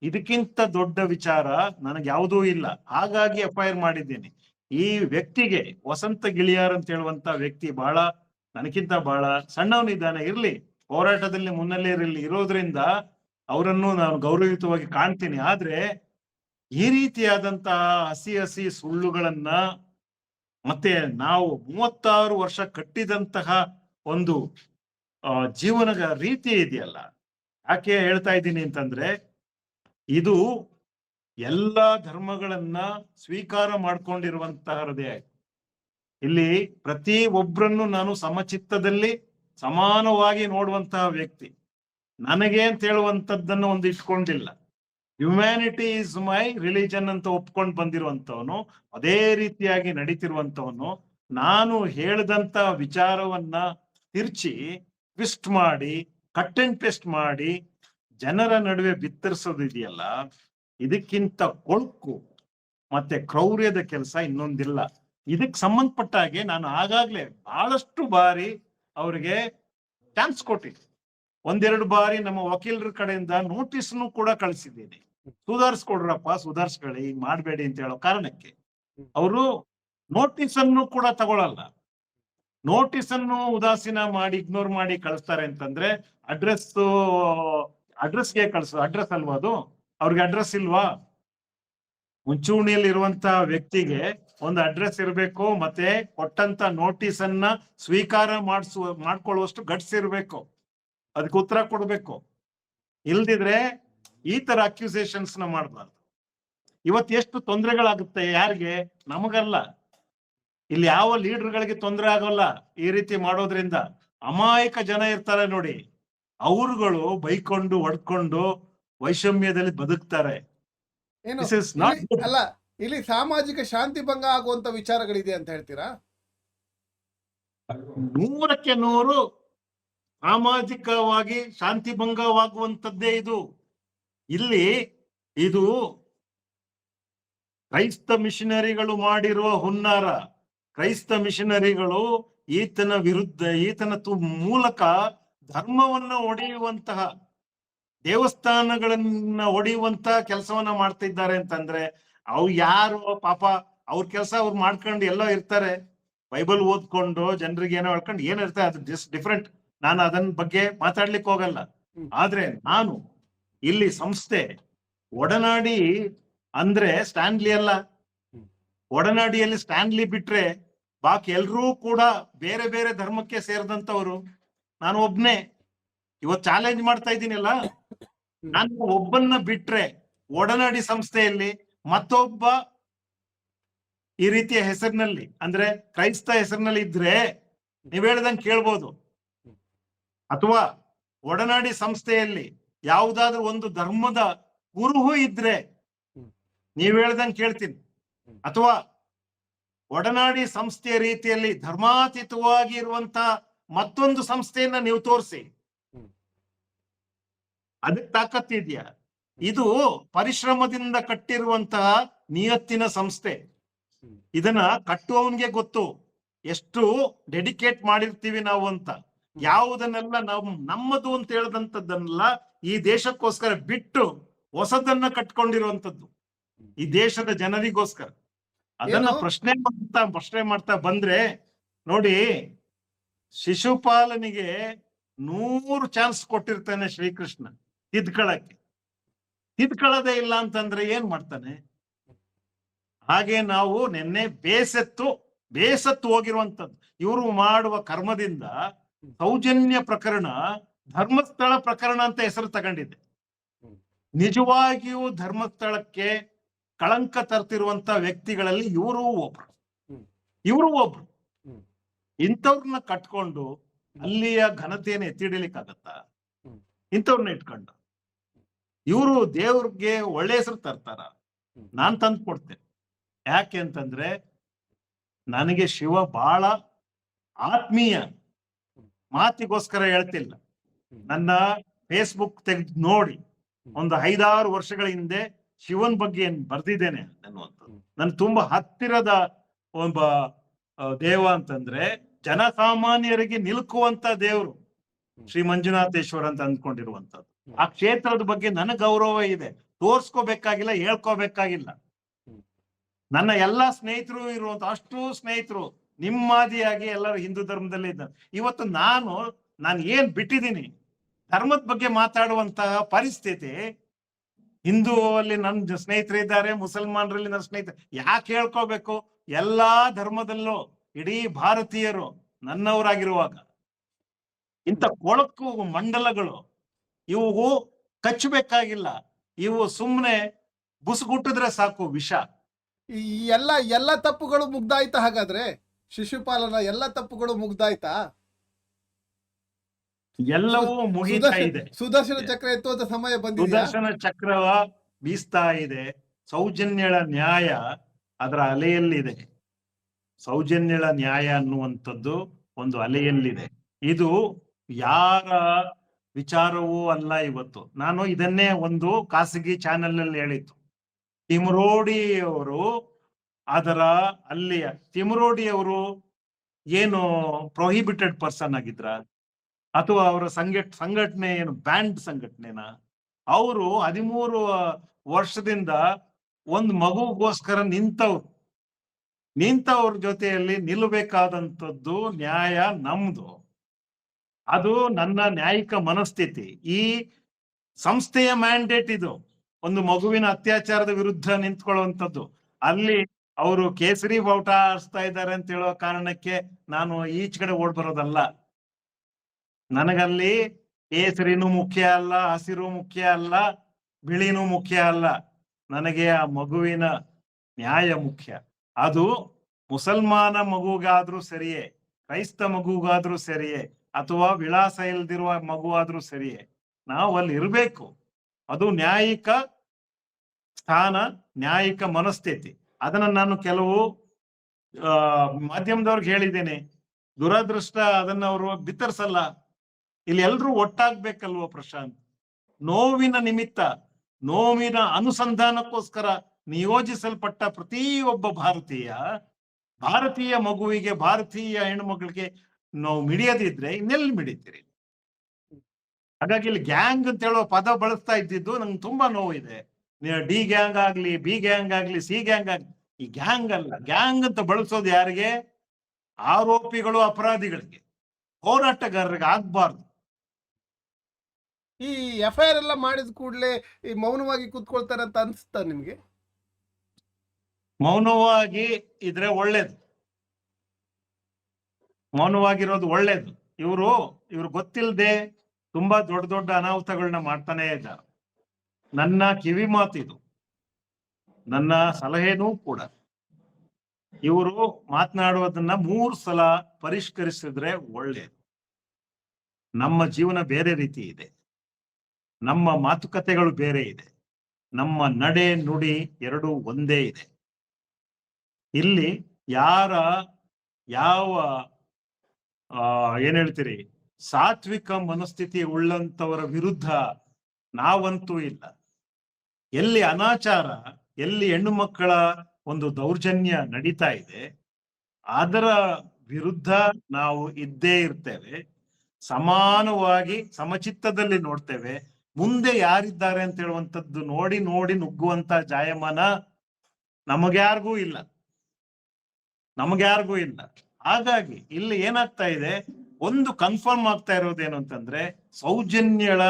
ಇದಕ್ಕಿಂತ ದೊಡ್ಡ ವಿಚಾರ ನನಗೆ ಯಾವುದೂ ಇಲ್ಲ. ಹಾಗಾಗಿ ಎಫ್ ಐ ಆರ್ ಮಾಡಿದ್ದೇನೆ. ಈ ವ್ಯಕ್ತಿಗೆ ವಸಂತ ಗಿಳಿಯಾರ್ ಅಂತ ಹೇಳುವಂತ ವ್ಯಕ್ತಿ ಬಹಳ ನನಗಿಂತ ಬಹಳ ಸಣ್ಣವನಿದ್ದಾನೆ, ಇರ್ಲಿ, ಹೋರಾಟದಲ್ಲಿ ಮುನ್ನಲ್ಲೇ ಇರಲಿ, ಇರೋದ್ರಿಂದ ಅವರನ್ನು ನಾನು ಗೌರವಯುತವಾಗಿ ಕಾಣ್ತೀನಿ. ಆದ್ರೆ ಈ ರೀತಿಯಾದಂತಹ ಹಸಿ ಹಸಿ ಸುಳ್ಳುಗಳನ್ನ ಮತ್ತೆ ನಾವು ಮೂವತ್ತಾರು ವರ್ಷ ಕಟ್ಟಿದಂತಹ ಒಂದು ಜೀವನದ ರೀತಿ ಇದೆಯಲ್ಲ. ಯಾಕೆ ಹೇಳ್ತಾ ಇದ್ದೀನಿ ಅಂತಂದ್ರೆ, ಇದು ಎಲ್ಲ ಧರ್ಮಗಳನ್ನ ಸ್ವೀಕಾರ ಮಾಡ್ಕೊಂಡಿರುವಂತಹದೇ ಇಲ್ಲಿ ಪ್ರತಿ ಒಬ್ಬರನ್ನು ನಾನು ಸಮಚಿತ್ತದಲ್ಲಿ ಸಮಾನವಾಗಿ ನೋಡುವಂತಹ ವ್ಯಕ್ತಿ. ನನಗೆ ಅಂತ ಹೇಳುವಂಥದ್ದನ್ನು ಒಂದು ಇಟ್ಕೊಂಡಿಲ್ಲ. ಹ್ಯುಮ್ಯಾನಿಟಿ ಇಸ್ ಮೈ ರಿಲಿಜನ್ ಅಂತ ಒಪ್ಕೊಂಡು ಬಂದಿರುವಂತವನು, ಅದೇ ರೀತಿಯಾಗಿ ನಡೀತಿರುವಂತವನು, ನಾನು ಹೇಳಿದಂತ ವಿಚಾರವನ್ನ ತಿರ್ಚಿ ಟ್ವಿಸ್ಟ್ ಮಾಡಿ ಕಟ್ ಅಂಡ್ ಪೇಸ್ಟ್ ಮಾಡಿ, ಜನರ ನಡುವೆ ಬಿತ್ತರಿಸೋದಿದೆಯಲ್ಲ ಇದಕ್ಕಿಂತ ಕೊಳ್ಕು ಮತ್ತೆ ಕ್ರೌರ್ಯದ ಕೆಲಸ ಇನ್ನೊಂದಿಲ್ಲ. ಇದಕ್ಕೆ ಸಂಬಂಧಪಟ್ಟ ಹಾಗೆ ನಾನು ಆಗಾಗ್ಲೇ ಬಹಳಷ್ಟು ಬಾರಿ ಅವರಿಗೆ ಚಾನ್ಸ್ ಕೊಟ್ಟಿದ್ದೆ ಒಂದೆರಡು ಬಾರಿ ನಮ್ಮ ವಕೀಲರ ಕಡೆಯಿಂದ ನೋಟಿಸ್ನು ಕೂಡ ಕಳಿಸಿದ್ದೀನಿ. ಸುಧಾರಿಸ್ಕೊಡ್ರಪ್ಪ, ಸುಧಾರಿಸ್ಕೊಳ್ಳಿ ಹಿಂಗ್ ಮಾಡಬೇಡಿ ಅಂತ ಹೇಳೋ ಕಾರಣಕ್ಕೆ. ಅವರು ನೋಟಿಸ್ ಅನ್ನು ಕೂಡ ತಗೊಳಲ್ಲ. ನೋಟಿಸ್ ಅನ್ನು ಉದಾಸೀನ ಮಾಡಿ ಇಗ್ನೋರ್ ಮಾಡಿ ಕಳಿಸ್ತಾರೆ ಅಂತಂದ್ರೆ ಅಡ್ರೆಸ್ ಅಡ್ರೆಸ್ಗೆ ಕಳ್ಸು ಅಡ್ರೆಸ್ ಅಲ್ವಾ ಅದು? ಅವ್ರಿಗೆ ಅಡ್ರೆಸ್ ಇಲ್ವಾ? ಮುಂಚೂಣಿಯಲ್ಲಿ ಇರುವಂತ ವ್ಯಕ್ತಿಗೆ ಒಂದು ಅಡ್ರೆಸ್ ಇರಬೇಕು, ಮತ್ತೆ ಕೊಟ್ಟಂತ ನೋಟಿಸ್ ಅನ್ನ ಸ್ವೀಕಾರ ಮಾಡಿಸುವ ಮಾಡ್ಕೊಳ್ಳುವಷ್ಟು ಗಟ್ಸ್ ಇರಬೇಕು. ಅದಕ್ಕೆ ಉತ್ತರ ಕೊಡ್ಬೇಕು. ಇಲ್ದಿದ್ರೆ ಈ ತರ ಅಕ್ಯೂಸೇಷನ್ಸ್ನ ಮಾಡಬಾರ್ದು. ಇವತ್ತು ಎಷ್ಟು ತೊಂದರೆಗಳಾಗುತ್ತೆ ಯಾರಿಗೆ? ನಮಗಲ್ಲ. ಇಲ್ಲಿ ಯಾವ ಲೀಡರ್ಗಳಿಗೆ ತೊಂದರೆ ಆಗೋಲ್ಲ ಈ ರೀತಿ ಮಾಡೋದ್ರಿಂದ. ಅಮಾಯಕ ಜನ ಇರ್ತಾರೆ ನೋಡಿ. ಅವರುಗಳು ಬೈಕೊಂಡು ಹೊಡ್ಕೊಂಡು ವೈಷಮ್ಯದಲ್ಲಿ ಬದುಕ್ತಾರೆ. ಅಲ್ಲ ಇಲ್ಲಿ ಸಾಮಾಜಿಕ ಶಾಂತಿ ಭಂಗ ಆಗುವಂತ ವಿಚಾರಗಳಿದೆ ಅಂತ ಹೇಳ್ತೀರಾ? ನೂರಕ್ಕೆ ನೂರು ಸಾಮಾಜಿಕವಾಗಿ ಶಾಂತಿ ಭಂಗವಾಗುವಂತದ್ದೇ ಇದು. ಇಲ್ಲಿ ಇದು ಕ್ರೈಸ್ತ ಮಿಷನರಿಗಳು ಮಾಡಿರುವ ಹುನ್ನಾರ. ಕ್ರೈಸ್ತ ಮಿಷನರಿಗಳು ಈತನ ವಿರುದ್ಧ ಈತನ ತು ಮೂಲಕ ಧರ್ಮವನ್ನು ಒಡೆಯುವಂತಹ ದೇವಸ್ಥಾನಗಳನ್ನ ಹೊಡೆಯುವಂತ ಕೆಲಸವನ್ನ ಮಾಡ್ತಿದ್ದಾರೆ ಅಂತಂದ್ರೆ ಅವ್ ಯಾರು ಪಾಪ ಅವ್ರ ಕೆಲಸ ಅವ್ರು ಮಾಡ್ಕೊಂಡು ಎಲ್ಲೋ ಇರ್ತಾರೆ. ಬೈಬಲ್ ಓದ್ಕೊಂಡು ಜನರಿಗೆ ಏನೋ ಹೇಳ್ಕೊಂಡು ಏನ್ ಇರ್ತಾರೆ ಅದು ಜಸ್ಟ್ ಡಿಫ್ರೆಂಟ್ ನಾನು ಅದನ್ನ ಬಗ್ಗೆ ಮಾತಾಡ್ಲಿಕ್ಕೆ ಹೋಗಲ್ಲ. ಆದ್ರೆ ನಾನು ಇಲ್ಲಿ ಸಂಸ್ಥೆ ಒಡನಾಡಿ ಅಂದ್ರೆ ಸ್ಟ್ಯಾನ್ಲಿ ಅಲ್ಲ. ಒಡನಾಡಿಯಲ್ಲಿ ಸ್ಟ್ಯಾನ್ಲಿ ಬಿಟ್ರೆ ಬಾಕಿ ಎಲ್ರೂ ಕೂಡ ಬೇರೆ ಬೇರೆ ಧರ್ಮಕ್ಕೆ ಸೇರಿದಂತವ್ರು ನಾನು ಒಬ್ನೇ. ಇವತ್ ಚಾಲೆಂಜ್ ಮಾಡ್ತಾ ಇದ್ದೀನಲ್ಲ. ನಾನು ಒಬ್ಬನ್ನ ಬಿಟ್ರೆ ಒಡನಾಡಿ ಸಂಸ್ಥೆಯಲ್ಲಿ ಮತ್ತೊಬ್ಬ ಈ ರೀತಿಯ ಹೆಸರಿನಲ್ಲಿ ಅಂದ್ರೆ ಕ್ರೈಸ್ತ ಹೆಸರಿನಲ್ಲಿ ಇದ್ರೆ ನೀವ್ ಹೇಳ್ದಂಗೆ ಕೇಳ್ಬೋದು ಅಥವಾ ಒಡನಾಡಿ ಸಂಸ್ಥೆಯಲ್ಲಿ ಯಾವುದಾದ್ರೂ ಒಂದು ಧರ್ಮದ ಗುರುಹು ಇದ್ರೆ. ನೀವ್ ಹೇಳ್ದಂಗೆ ಕೇಳ್ತೀನಿ. ಅಥವಾ ಒಡನಾಡಿ ಸಂಸ್ಥೆಯ ರೀತಿಯಲ್ಲಿ ಧರ್ಮಾತೀತವಾಗಿ ಇರುವಂತ ಮತ್ತೊಂದು ಸಂಸ್ಥೆಯನ್ನ ನೀವು ತೋರಿಸಿ. ಅದಕ್ಕೆ ತಾಕತ್ತಿದ್ಯಾ ಇದು ಪರಿಶ್ರಮದಿಂದ ಕಟ್ಟಿರುವಂತಹ ನಿಯತ್ತಿನ ಸಂಸ್ಥೆ. ಇದನ್ನ ಕಟ್ಟುವವನ್ಗೆ ಗೊತ್ತು. ಎಷ್ಟು ಡೆಡಿಕೇಟ್ ಮಾಡಿರ್ತೀವಿ ನಾವು ಅಂತ. ಯಾವುದನ್ನೆಲ್ಲ ನಮ್ ನಮ್ಮದು ಅಂತ ಹೇಳದಂತದ್ದನ್ನೆಲ್ಲ ಈ ದೇಶಕ್ಕೋಸ್ಕರ ಬಿಟ್ಟು ಹೊಸದನ್ನ ಕಟ್ಕೊಂಡಿರುವಂತದ್ದು ಈ ದೇಶದ ಜನರಿಗೋಸ್ಕರ. ಅದನ್ನ ಪ್ರಶ್ನೆ ಮಾಡ್ತಾ ಪ್ರಶ್ನೆ ಮಾಡ್ತಾ ಬಂದ್ರೆ ನೋಡಿ ಶಿಶುಪಾಲನಿಗೆ ನೂರು ಚಾನ್ಸ್ ಕೊಟ್ಟಿರ್ತಾನೆ ಶ್ರೀಕೃಷ್ಣ. ತಿದ್ಕೊಳ್ಳಕ್ಕೆ ತಿದ್ಕೊಳ್ಳೋದೇ ಇಲ್ಲ ಅಂತಂದ್ರೆ ಏನ್ ಮಾಡ್ತಾನೆ ಹಾಗೆ ನಾವು ನಿನ್ನೆ ಬೇಸತ್ತು ಬೇಸತ್ತು ಹೋಗಿರುವಂತದ್ದು ಇವರು ಮಾಡುವ ಕರ್ಮದಿಂದ ಸೌಜನ್ಯ ಪ್ರಕರಣ, ಧರ್ಮಸ್ಥಳ ಪ್ರಕರಣ ಅಂತ ಹೆಸರು ತಗೊಂಡಿದೆ ನಿಜವಾಗಿಯೂ ಧರ್ಮಸ್ಥಳಕ್ಕೆ ಕಳಂಕ ತರ್ತಿರುವಂತ ವ್ಯಕ್ತಿಗಳಲ್ಲಿ ಇವರು ಒಬ್ರು. ಇವರು ಒಬ್ರು. ಇಂಥವ್ರನ್ನ ಕಟ್ಕೊಂಡು ಅಲ್ಲಿಯ ಘನತೆಯನ್ನು ಎತ್ತಿಡಲಿಕ್ಕಾಗತ್ತ. ಇಂಥವ್ರನ್ನ ಇಟ್ಕೊಂಡು ಇವರು ದೇವ್ರಿಗೆ ಒಳ್ಳೆ ಹೆಸರು ತರ್ತಾರ. ನಾನ್ ತಂದು ಕೊಡ್ತೇನೆ. ಯಾಕೆ ಅಂತಂದ್ರೆ ನನಗೆ ಶಿವ ಬಹಳ ಆತ್ಮೀಯ. ಮಾತಿಗೋಸ್ಕರ ಹೇಳ್ತಿಲ್ಲ. ನನ್ನ ಫೇಸ್ಬುಕ್ ತೆಗೆದು ನೋಡಿ ಒಂದು ಐದಾರು ವರ್ಷಗಳ ಹಿಂದೆ ಶಿವನ್ ಬಗ್ಗೆ ಏನ್ ಬರ್ದಿದ್ದೇನೆ ಅನ್ನುವಂಥದ್ದು. ನನ್ ತುಂಬಾ ಹತ್ತಿರದ ಒಬ್ಬ ದೇವ ಅಂತಂದ್ರೆ ಜನಸಾಮಾನ್ಯರಿಗೆ ನಿಲುಕುವಂತ ದೇವರು ಶ್ರೀ ಮಂಜುನಾಥೇಶ್ವರ ಅಂತ ಅಂದ್ಕೊಂಡಿರುವಂತದ್ದು ಆ ಕ್ಷೇತ್ರದ ಬಗ್ಗೆ ನನ್ನ ಗೌರವ ಇದೆ. ತೋರ್ಸ್ಕೋಬೇಕಾಗಿಲ್ಲ ಹೇಳ್ಕೋಬೇಕಾಗಿಲ್ಲ. ನನ್ನ ಎಲ್ಲಾ ಸ್ನೇಹಿತರು ಇರುವಂತ ಅಷ್ಟು ಸ್ನೇಹಿತರು ನಿಮ್ಮಾದಿಯಾಗಿ ಎಲ್ಲರೂ ಹಿಂದೂ ಧರ್ಮದಲ್ಲಿ ಇದ್ದಾರೆ. ಇವತ್ತು ನಾನು ನಾನು ಏನ್ ಬಿಟ್ಟಿದ್ದೀನಿ ಧರ್ಮದ ಬಗ್ಗೆ ಮಾತಾಡುವಂತಹ ಪರಿಸ್ಥಿತಿ ಹಿಂದೂ ಅಲ್ಲಿ ನನ್ನ ಸ್ನೇಹಿತರು ಇದ್ದಾರೆ ಮುಸಲ್ಮಾನರಲ್ಲಿ ನನ್ನ ಸ್ನೇಹಿತರು ಯಾಕೆ ಹೇಳ್ಕೋಬೇಕು? ಎಲ್ಲಾ ಧರ್ಮದಲ್ಲೂ ಇಡೀ ಭಾರತೀಯರು ನನ್ನವರಾಗಿರುವಾಗ ಇಂಥ ಕೊಳಕು ಮಂಡಲಗಳು ಇವು ಕಚ್ಚಬೇಕಾಗಿಲ್ಲ. ಇವು ಸುಮ್ಮನೆ ಬುಸುಗುಟ್ಟಿದ್ರೆ ಸಾಕು ವಿಷ. ಈ ಎಲ್ಲ ಎಲ್ಲ ತಪ್ಪುಗಳು ಮುಗ್ದಾಯ್ತಾ ಹಾಗಾದ್ರೆ? ಶಿಶುಪಾಲನ ಎಲ್ಲ ತಪ್ಪುಗಳು ಮುಗ್ದಾಯ್ತಾ? ಎಲ್ಲವೂ ಮುಗಿತಾ ಸುದರ್ಶನ- ಇದೆ. ಸುದರ್ಶನ ಚಕ್ರ ಎತ್ತುವಂತ ಸಮಯ ಬಂದಿದೆ ಸುದರ್ಶನ ಚಕ್ರವ ಬೀಸ್ತಾ ಇದೆ. ಸೌಜನ್ಯಳ ನ್ಯಾಯ ಅದರ ಅಲೆಯಲ್ಲಿದೆ. ಸೌಜನ್ಯಳ ನ್ಯಾಯ ಅನ್ನುವಂಥದ್ದು ಒಂದು ಅಲೆಯಲ್ಲಿದೆ. ಇದು ಯಾರ ವಿಚಾರವೂ ಅಲ್ಲ ಇವತ್ತು. ನಾನು ಇದನ್ನೇ ಒಂದು ಖಾಸಗಿ ಚಾನೆಲ್ ಅಲ್ಲಿ ಹೇಳಿತ್ತು ತಿಮರೋಡಿ ಅವರು ಅದರ ಅಲ್ಲಿಯ ತಿಮರೋಡಿ ಅವರು ಏನು ಪ್ರೊಹಿಬಿಟೆಡ್ ಪರ್ಸನ್ ಆಗಿದ್ರ? ಅಥವಾ ಅವರ ಸಂಘಟ ಸಂಘಟನೆ ಏನು ಬ್ಯಾಂಡ್ ಸಂಘಟನೆನ? ಅವರು ಹದಿಮೂರು ವರ್ಷದಿಂದ ಒಂದು ಮಗುಗೋಸ್ಕರ ನಿಂತವ್ರು. ನಿಂತವ್ರ ಜೊತೆಯಲ್ಲಿ ನಿಲ್ಲಬೇಕಾದಂಥದ್ದು ನ್ಯಾಯ ನಮ್ದು. ಅದು ನನ್ನ ನ್ಯಾಯಿಕ ಮನಸ್ಥಿತಿ. ಈ ಸಂಸ್ಥೆಯ ಮ್ಯಾಂಡೇಟ್ ಇದು. ಒಂದು ಮಗುವಿನ ಅತ್ಯಾಚಾರದ ವಿರುದ್ಧ ನಿಂತ್ಕೊಳ್ಳುವಂಥದ್ದು. ಅಲ್ಲಿ ಅವರು ಕೇಸರಿ ಬಾವುಟ ಆರಿಸ್ತಾ ಇದ್ದಾರೆ ಅಂತ ಹೇಳೋ ಕಾರಣಕ್ಕೆ ನಾನು ಈಚ್ ಕಡೆ ಓಡ್ ಬರೋದಲ್ಲ. ನನಗಲ್ಲಿ ಕೇಸರಿನೂ ಮುಖ್ಯ ಅಲ್ಲ, ಹಸಿರು ಮುಖ್ಯ ಅಲ್ಲ, ಬಿಳಿನೂ ಮುಖ್ಯ ಅಲ್ಲ. ನನಗೆ ಆ ಮಗುವಿನ ನ್ಯಾಯ ಮುಖ್ಯ. ಅದು ಮುಸಲ್ಮಾನ ಮಗುಗಾದ್ರೂ ಸರಿಯೇ, ಕ್ರೈಸ್ತ ಮಗುಗಾದ್ರೂ ಸರಿಯೇ. ಅಥವಾ ವಿಳಾಸ ಇಲ್ದಿರುವ ಮಗು ಆದ್ರೂ ಸರಿಯೇ, ನಾವು ಅಲ್ಲಿ ಇರಬೇಕು. ಅದು ನ್ಯಾಯಿಕ ಸ್ಥಾನ, ನ್ಯಾಯಿಕ ಮನಸ್ಥಿತಿ. ಅದನ್ನ ನಾನು ಕೆಲವು ಮಾಧ್ಯಮದವ್ರಿಗೆ ಹೇಳಿದ್ದೇನೆ. ದುರದೃಷ್ಟ ಅದನ್ನ ಅವರು ಬಿತ್ತರಿಸಲ್ಲ. ಇಲ್ಲಿ ಎಲ್ರೂ ಒಟ್ಟಾಗ್ಬೇಕಲ್ವ ಪ್ರಶಾಂತ್? ನೋವಿನ ನಿಮಿತ್ತ, ನೋವಿನ ಅನುಸಂಧಾನಕ್ಕೋಸ್ಕರ ನಿಯೋಜಿಸಲ್ಪಟ್ಟ ಪ್ರತಿಯೊಬ್ಬ ಭಾರತೀಯ ಭಾರತೀಯ ಮಗುವಿಗೆ, ಭಾರತೀಯ ಹೆಣ್ಮಕ್ಳಿಗೆ ನಾವು ಮಿಡಿಯದಿದ್ರೆ ಇನ್ನೆಲ್ಲಿ ಮಿಡಿತೀರಿ? ಹಾಗಾಗಿ ಇಲ್ಲಿ ಗ್ಯಾಂಗ್ ಅಂತ ಹೇಳೋ ಪದ ಬಳಸ್ತಾ ಇದ್ದಿದ್ದು ನಂಗೆ ತುಂಬಾ ನೋವಿದೆ. ಡಿ ಗ್ಯಾಂಗ್ ಆಗ್ಲಿ ಬಿ ಗ್ಯಾಂಗ್ ಆಗ್ಲಿ ಸಿ ಗ್ಯಾಂಗ್ ಆಗ್ಲಿ ಈ ಗ್ಯಾಂಗ್ ಅಲ್ಲ. ಗ್ಯಾಂಗ್ ಅಂತ ಬಳಸೋದು ಯಾರಿಗೆ? ಆರೋಪಿಗಳು ಅಪರಾಧಿಗಳಿಗೆ. ಹೋರಾಟಗಾರರಿಗೆ ಆಗ್ಬಾರ್ದು. ಈ ಎಫ್ ಐ ಆರ್ ಎಲ್ಲ ಮಾಡಿದ ಕೂಡಲೇ ಈ ಮೌನವಾಗಿ ಕೂತ್ಕೊಳ್ತಾರೆ ಅಂತ ಅನ್ಸುತ್ತಾ ನಿಮ್ಗೆ? ಮೌನವಾಗಿ ಇದ್ರೆ ಒಳ್ಳೇದು. ಮೌನವಾಗಿರೋದು ಒಳ್ಳೇದು. ಇವರು, ಇವ್ರು ಗೊತ್ತಿಲ್ಲದೆ ತುಂಬಾ ದೊಡ್ಡ ದೊಡ್ಡ ಅನಾಹುತಗಳನ್ನ ಮಾಡ್ತಾನೆ ಇದ್ದಾರೆ. ನನ್ನ ಕಿವಿ ಮಾತಿದು. ನನ್ನ ಸಲಹೆನೂ ಕೂಡ. ಇವರು ಮಾತನಾಡುವುದನ್ನ ಮೂರು ಸಲ ಪರಿಷ್ಕರಿಸಿದ್ರೆ ಒಳ್ಳೇದು. ನಮ್ಮ ಜೀವನ ಬೇರೆ ರೀತಿ ಇದೆ. ನಮ್ಮ ಮಾತುಕತೆಗಳು ಬೇರೆ ಇದೆ. ನಮ್ಮ ನಡೆ ನುಡಿ ಎರಡು ಒಂದೇ ಇದೆ. ಇಲ್ಲಿ ಯಾರ, ಯಾವ ಏನ್ ಹೇಳ್ತೀರಿ? ಸಾತ್ವಿಕ ಮನಸ್ಥಿತಿ ಉಳ್ಳಂತವರ ವಿರುದ್ಧ ನಾವಂತೂ ಇಲ್ಲ. ಎಲ್ಲಿ ಅನಾಚಾರ, ಎಲ್ಲಿ ಹೆಣ್ಣು ಮಕ್ಕಳ ಒಂದು ದೌರ್ಜನ್ಯ ನಡೀತಾ ಇದೆ, ಅದರ ವಿರುದ್ಧ ನಾವು ಇದ್ದೇ ಇರ್ತೇವೆ. ಸಮಾನವಾಗಿ ಸಮಚಿತ್ತದಲ್ಲಿ ನೋಡ್ತೇವೆ. ಮುಂದೆ ಯಾರಿದ್ದಾರೆ ಅಂತ ಹೇಳುವಂತದ್ದು ನೋಡಿ ನೋಡಿ ನುಗ್ಗುವಂತ ಜಾಯಮಾನ ನಮಗ್ಯಾರಿಗೂ ಇಲ್ಲ. ನಮಗ್ಯಾರಿಗೂ ಇಲ್ಲ. ಹಾಗಾಗಿ ಇಲ್ಲಿ ಏನಾಗ್ತಾ ಇದೆ? ಒಂದು ಕನ್ಫರ್ಮ್ ಆಗ್ತಾ ಇರೋದೇನು ಅಂತಂದ್ರೆ, ಸೌಜನ್ಯಳ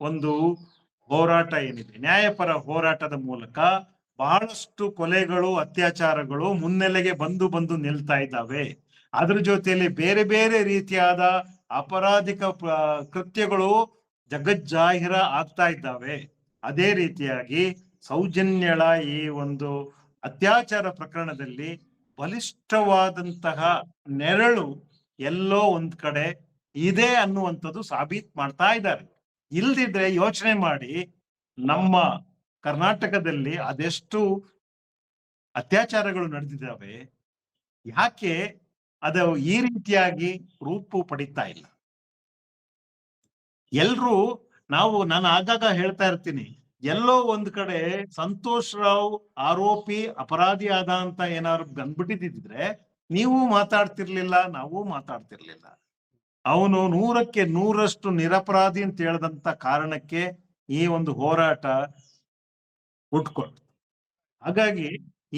ಒಂದು ಹೋರಾಟ ಏನಿದೆ? ನ್ಯಾಯಪರ ಹೋರಾಟದ ಮೂಲಕ ಬಹಳಷ್ಟು ಕೊಲೆಗಳು, ಅತ್ಯಾಚಾರಗಳು ಮುನ್ನೆಲೆಗೆ ಬಂದು ಬಂದು ನಿಲ್ತಾ ಇದ್ದಾವೆ. ಅದ್ರ ಜೊತೆಯಲ್ಲಿ ಬೇರೆ ಬೇರೆ ರೀತಿಯಾದ ಅಪರಾಧಿಕ ಪ್ರ- ಕೃತ್ಯಗಳು ಜಗಜ್ಜಾಹಿರ ಆಗ್ತಾ ಇದ್ದಾವೆ. ಅದೇ ರೀತಿಯಾಗಿ ಸೌಜನ್ಯಳ ಈ ಒಂದು ಅತ್ಯಾಚಾರ ಪ್ರಕರಣದಲ್ಲಿ ಬಲಿಷ್ಠವಾದಂತಹ ನೆರಳು ಎಲ್ಲೋ ಒಂದ್ ಕಡೆ ಇದೆ ಅನ್ನುವಂಥದ್ದು ಸಾಬೀತ್ ಮಾಡ್ತಾ ಇದ್ದಾರೆ. ಇಲ್ದಿದ್ರೆ ಯೋಚನೆ ಮಾಡಿ ನಮ್ಮ ಕರ್ನಾಟಕದಲ್ಲಿ ಅದೆಷ್ಟು ಅತ್ಯಾಚಾರಗಳು ನಡೆದಿದ್ದಾವೆ, ಯಾಕೆ ಅದು ಈ ರೀತಿಯಾಗಿ ರೂಪು ಪಡಿತಾ ಇಲ್ಲ? ಎಲ್ರು ನಾವು, ನಾನು ಆಗಾಗ ಹೇಳ್ತಾ ಇರ್ತೀನಿ ಎಲ್ಲೋ ಒಂದ್ ಕಡೆ ಸಂತೋಷ್ ರಾವ್ ಆರೋಪಿ ಅಪರಾಧಿ ಆದ ಅಂತ ಏನಾದ್ರು ಬಂದ್ಬಿಟ್ಟಿದ್ರೆ ನೀವು ಮಾತಾಡ್ತಿರ್ಲಿಲ್ಲ, ನಾವು ಮಾತಾಡ್ತಿರ್ಲಿಲ್ಲ. ಅವನು ನೂರಕ್ಕೆ ನೂರಷ್ಟು ನಿರಪರಾಧಿ ಅಂತ ಹೇಳದಂತ ಕಾರಣಕ್ಕೆ ಈ ಒಂದು ಹೋರಾಟ ಹುಟ್ಕೊಳ್ತು ಹಾಗಾಗಿ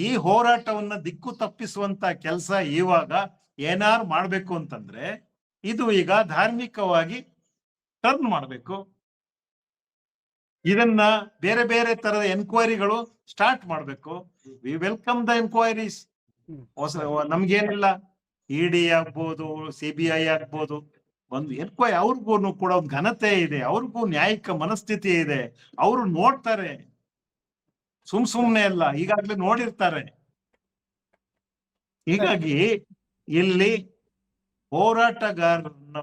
ಈ ಹೋರಾಟವನ್ನ ದಿಕ್ಕು ತಪ್ಪಿಸುವಂತ ಕೆಲಸ ಇವಾಗ ಏನಾರು ಮಾಡ್ಬೇಕು ಅಂತಂದ್ರೆ ಇದು ಈಗ ಧಾರ್ಮಿಕವಾಗಿ ಟರ್ನ್ ಮಾಡ್ಬೇಕು. ಇದನ್ನ ಬೇರೆ ಬೇರೆ ತರದ ಎನ್ಕ್ವೈರಿಗಳು ಸ್ಟಾರ್ಟ್ ಮಾಡ್ಬೇಕು. ವಿ ವೆಲ್ಕಮ್ ದ ಎನ್ಕ್ವೈರೀಸ್ ಹೊಸ ನಮ್ಗೇನಿಲ್ಲ. ಇಡಿ ಆಗ್ಬೋದು ಸಿ ಬಿ ಐ ಆಗ್ಬೋದು. ಒಂದು ಎನ್ಕ್ವೈರಿ ಅವ್ರಿಗೂ ಕೂಡ ಒಂದು ಘನತೆ ಇದೆ. ಅವ್ರಿಗೂ ನ್ಯಾಯಿಕ ಮನಸ್ಥಿತಿ ಇದೆ. ಅವರು ನೋಡ್ತಾರೆ. ಸುಮ್ ಸುಮ್ನೆ ಅಲ್ಲ ಈಗಾಗ್ಲೇ ನೋಡಿರ್ತಾರೆ. ಹೀಗಾಗಿ ಇಲ್ಲಿ ಹೋರಾಟಗಾರನ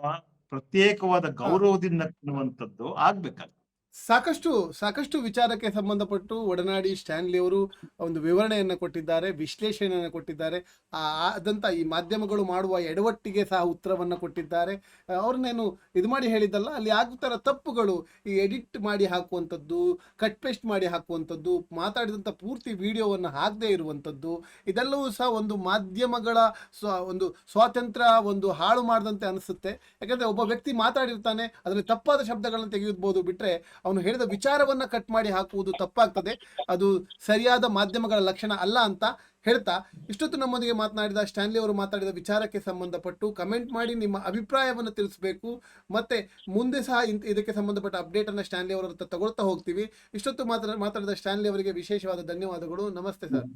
ಪ್ರತ್ಯೇಕವಾದ ಗೌರವದಿಂದ ಕಾಣುವಂಥದ್ದು ಆಗ್ಬೇಕಾಗ್ತದೆ. ಸಾಕಷ್ಟು ಸಾಕಷ್ಟು ವಿಚಾರಕ್ಕೆ ಸಂಬಂಧಪಟ್ಟು ಒಡನಾಡಿ ಸ್ಟ್ಯಾನ್ಲಿ ಅವರು ಒಂದು ವಿವರಣೆಯನ್ನು ಕೊಟ್ಟಿದ್ದಾರೆ, ವಿಶ್ಲೇಷಣೆಯನ್ನು ಕೊಟ್ಟಿದ್ದಾರೆ. ಆ ಆದಂಥ ಈ ಮಾಧ್ಯಮಗಳು ಮಾಡುವ ಎಡವಟ್ಟಿಗೆ ಸಹ ಉತ್ತರವನ್ನು ಕೊಟ್ಟಿದ್ದಾರೆ. ಅವ್ರನ್ನೇನು ಇದು ಮಾಡಿ ಹೇಳಿದ್ದಲ್ಲ, ಅಲ್ಲಿ ಆಗುತ್ತರ ತಪ್ಪುಗಳು ಈ ಎಡಿಟ್ ಮಾಡಿ ಹಾಕುವಂಥದ್ದು, ಕಟ್ ಪೇಸ್ಟ್ ಮಾಡಿ ಹಾಕುವಂಥದ್ದು ಮಾತಾಡಿದಂಥ ಪೂರ್ತಿ ವಿಡಿಯೋವನ್ನು ಹಾಕದೇ ಇರುವಂಥದ್ದು, ಇದೆಲ್ಲವೂ ಸಹ ಒಂದು ಮಾಧ್ಯಮಗಳ ಸ್ವ, ಒಂದು ಸ್ವಾತಂತ್ರ್ಯ ಒಂದು ಹಾಳು ಮಾಡಿದಂತೆ ಅನಿಸುತ್ತೆ. ಯಾಕಂದರೆ ಒಬ್ಬ ವ್ಯಕ್ತಿ ಮಾತಾಡಿರ್ತಾನೆ, ಅದರಲ್ಲಿ ತಪ್ಪಾದ ಶಬ್ದಗಳನ್ನು ತೆಗೆಯಬಹುದು ಬಿಟ್ಟರೆ ಅವನು ಹೇಳಿದ ವಿಚಾರವನ್ನ ಕಟ್ ಮಾಡಿ ಹಾಕುವುದು ತಪ್ಪಾಗ್ತದೆ. ಅದು ಸರಿಯಾದ ಮಾಧ್ಯಮಗಳ ಲಕ್ಷಣ ಅಲ್ಲ ಅಂತ ಹೇಳ್ತಾ, ಇಷ್ಟೊತ್ತು ನಮ್ಮೊಂದಿಗೆ ಮಾತನಾಡಿದ ಸ್ಟ್ಯಾನ್ಲಿ ಅವರು ಮಾತಾಡಿದ ವಿಚಾರಕ್ಕೆ ಸಂಬಂಧಪಟ್ಟು ಕಮೆಂಟ್ ಮಾಡಿ ನಿಮ್ಮ ಅಭಿಪ್ರಾಯವನ್ನು ತಿಳಿಸಬೇಕು. ಮತ್ತೆ ಮುಂದೆ ಸಹ ಇದಕ್ಕೆ ಸಂಬಂಧಪಟ್ಟ ಅಪ್ಡೇಟ್ ಅನ್ನ ಸ್ಟ್ಯಾನ್ಲಿ ಅವರ ಹತ್ರ ತಗೊಳ್ತಾ ಹೋಗ್ತೀವಿ. ಇಷ್ಟೊತ್ತು ಮಾತಾಡಿದ ಸ್ಟ್ಯಾನ್ಲಿ ಅವರಿಗೆ ವಿಶೇಷವಾದ ಧನ್ಯವಾದಗಳು. ನಮಸ್ತೆ ಸರ್.